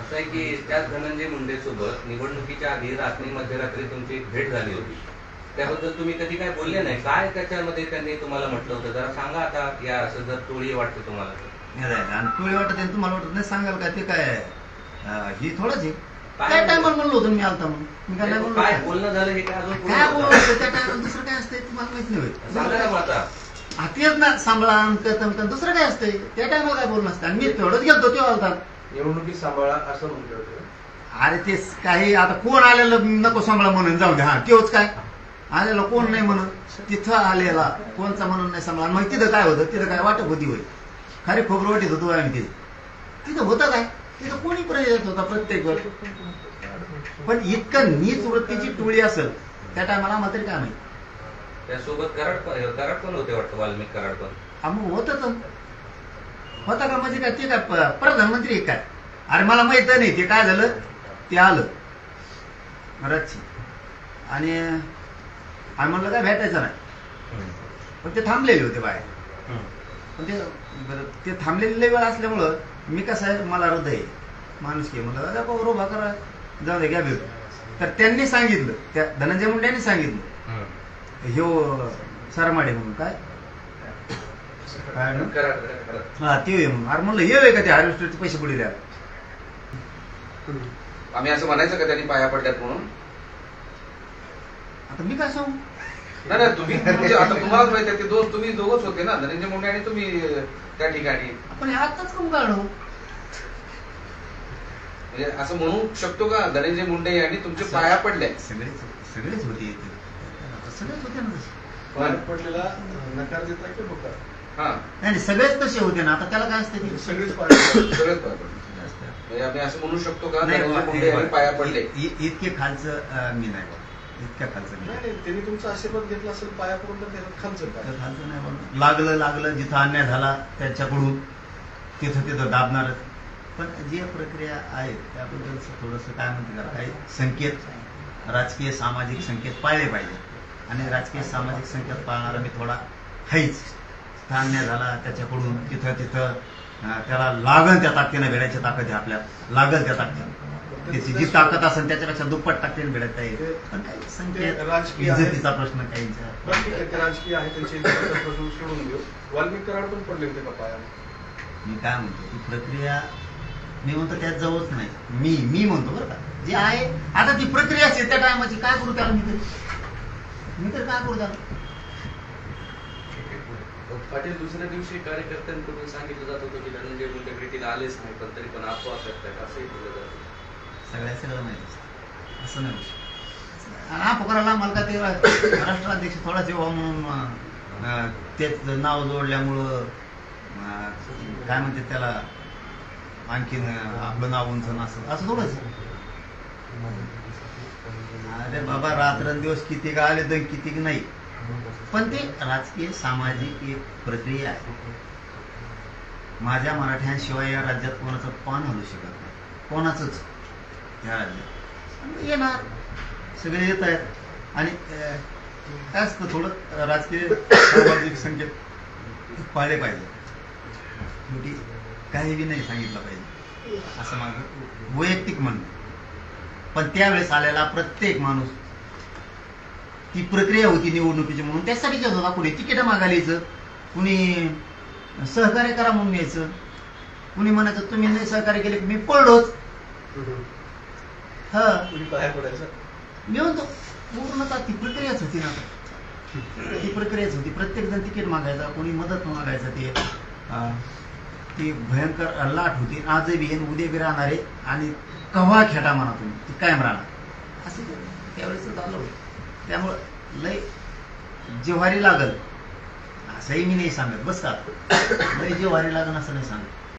असं आहे की त्याच धनंजय मुंडे सोबत निवडणुकीच्या आधी रात्री मध्यरात्री तुमची भेट झाली होती. त्याबद्दल तुम्ही कधी काय बोलले नाही? काय त्याच्यामध्ये त्यांनी तुम्हाला म्हटलं होतं? जरा सांगा आता या असं जर टोळी वाटते तुम्हाला. आणि तुला वाटत आहे, तुम्हाला वाटत नाही सांगाल का ते काय? ही थोडंच आहे. काय टायमाला म्हणलो होतो मी आलता म्हणून. मी काय नाही बोललो काय? बोलणं झालं हे काय अजून काय होतं? बोललो होतो? त्या टायमाला दुसरं काय असतंय तुम्हाला माहीत नाही. सांगा ना मग आता. हा, तेच ना सांभाळा अमकं तमकं दुसरं काय असतंय? त्या टायमाला काय बोलणं असतं आणि मी तेवढंच गेलतो तेव्हा आलता. निवडणुकीत सांभाळा असं म्हटलं होतं. अरे ते काही आता कोण आलेलं नको सांभाळा म्हणून जाऊ दे हा तेच काय? आलेलं कोण नाही म्हणून. तिथं आलेला कोणचा म्हणून नाही सांभाळा. मग तिथं काय होतं? तिथं काय वाटप होती होय? खरी खोबरं वाटीत होतो आम्ही तिथे. तिथं होतं काय? तिथं कोणी पर्यंत येत होता प्रत्येक वेळ पण इतकं नीच वृत्तीची टोळी असेल त्या टायमाला आम्हाला तरी काय माहिती? त्यासोबत कराड पण कराड पण होते वाटतं वाल्मिक कराड पण. हा मग होतच. होता का म्हणजे काय ते काय प्रधानमंत्री काय? अरे मला माहीत नाही ते काय झालं? ते आलं. रची आणि आम्ही म्हणलं काय भेटायचं नाही. पण ते थांबलेले होते बाहेर. पण ते ते थांबलेले वेळ असल्यामुळं मी कसं आहे मला हृदय. माणूस की म्हणलं दादा भाऊ उभा करा. जाऊ दे घ्या भेट तर त्यांनी सांगितलं त्या धनंजय मुंडे यांनी सांगितलं ह्यो सरमाडे म्हणून काय काय नाव? कराड कराड हा ते अरे म्हणलं होय का ते हार्वेस्टरचे पैसे पुढे द्या आम्ही असं म्हणायचं का त्यांनी पाया पडल्यात म्हणून? आता मी काय सांगू? नाही नाही तुम्ही म्हणजे आता तुम्हालाच माहिती आहे ते दोन तुम्ही दोघच होते ना धनंजय मुंडे आणि तुम्ही त्या ठिकाणी. आपण आताच कम काढू? म्हणजे असं म्हणू शकतो का धनंजय मुंडे यांनी तुमचे पाया पडले सगळेच सगळेच होते. सगळेच होते ना. पाया पडलेला नकार देता की बघा नाही नाही, सगळेच तसे होते ना. आता त्याला काय असते ते? सगळेच पाया पडले. सगळेच पाया पडले म्हणजे आम्ही असं म्हणू शकतो का? नाही, यांनी पाया पडले. इतके खालचं मी नाही बोलत. इतक्या खालचं मी नाही त्यांनी तुमचा आशीर्वाद घेतला असेल पाया पडून तर त्याच्यात खालचं खालचं नाही. लागलं लागलं जिथं अन्याय झाला त्यांच्याकडून तिथं तिथं दाबणारच पण जी प्रक्रिया आहे त्याबद्दल थोडंसं काय म्हणते का काही संकेत राजकीय सामाजिक संकेत पाळले पाहिजे. आणि राजकीय सामाजिक संकेत पाळणारा मी थोडा हाईच तिथं अन्याय झाला त्याच्याकडून तिथं तिथं त्याला लागल त्या ताकदीनं भेटायची ताकद आहे आपल्यात. लागल त्या ताकदीनं. त्याची जी ताकद असेल त्याच्यापेक्षा दुप्पट ताकदीने भेटता येईल. पण काही आहे. इज्जतीचा प्रश्न काहींचा आहे. ते राजकीय आहे त्यांची सोडून देऊ. वाल्मिक कराड पण पडले होते का मी काय म्हणतो ती प्रक्रिया मी म्हणतो त्यात जवळच नाही. मी मी म्हणतो बरं का. जे आहे आता ती प्रक्रिया असते त्या टायमाची काय करू त्याला मी तरी मी तर काय करू त्याला? पाटील दुसऱ्या दिवशी कार्यकर्त्यांकडून सांगितलं जात होतं की धनंजय मुंडे भेटीला आलेच नाही पण तरी पण अफवा करतायत असंही बोललं जातं सगळ्या सगळं माहिती असतं. असं नाही हा पुकाराला मला का ते राष्ट्राध्यक्ष थोडा जेव्हा म्हणून तेच नाव जोडल्यामुळं काय म्हणते त्याला आणखीन आपलं नाव उंच असं असं थोडंच अरे बाबा रात्रंदिवस किती का आले तर किती नाही? पण ते राजकीय सामाजिक एक प्रक्रिया आहे. माझ्या मराठ्यांशिवाय या राज्यात कोणाचं पान हलू शकत नाही. कोणाचंच या राज्यात. येणार. सगळे येत आहेत. आणि काय असतं थोडं राजकीय सामाजिक संकेत पाळले पाहिजे. शेवटी काही बी नाही सांगितलं पाहिजे. असं माझं वैयक्तिक म्हणणं. पण त्यावेळेस आलेला प्रत्येक माणूस ती प्रक्रिया होती निवडणुकीची म्हणून. त्यासाठी घेत होता कुणी तिकीट मागायला यायचं. कुणी सहकार्य करा म्हणून यायचं. कुणी म्हणायचं तुम्ही नाही सहकार्य केले की मी पडलोच. हा. मी म्हणतो पूर्णतः ती प्रक्रियाच होती ना. ती प्रक्रियाच होती. प्रत्येक जण तिकीट मागायचा कोणी मदत मागायचं ते ती भयंकर लाट होती. आजही बी येईन उद्या बी राहणार आहे. आणि कव्हा खेटा म्हणा तुम्ही ती कायम राहणार. असं त्यावेळेस झालं होतं. त्यामुळं लय जेव्हारी लागल असंही मी नाही सांगत. बस का लय जेव्हारी लागल असं नाही सांगत.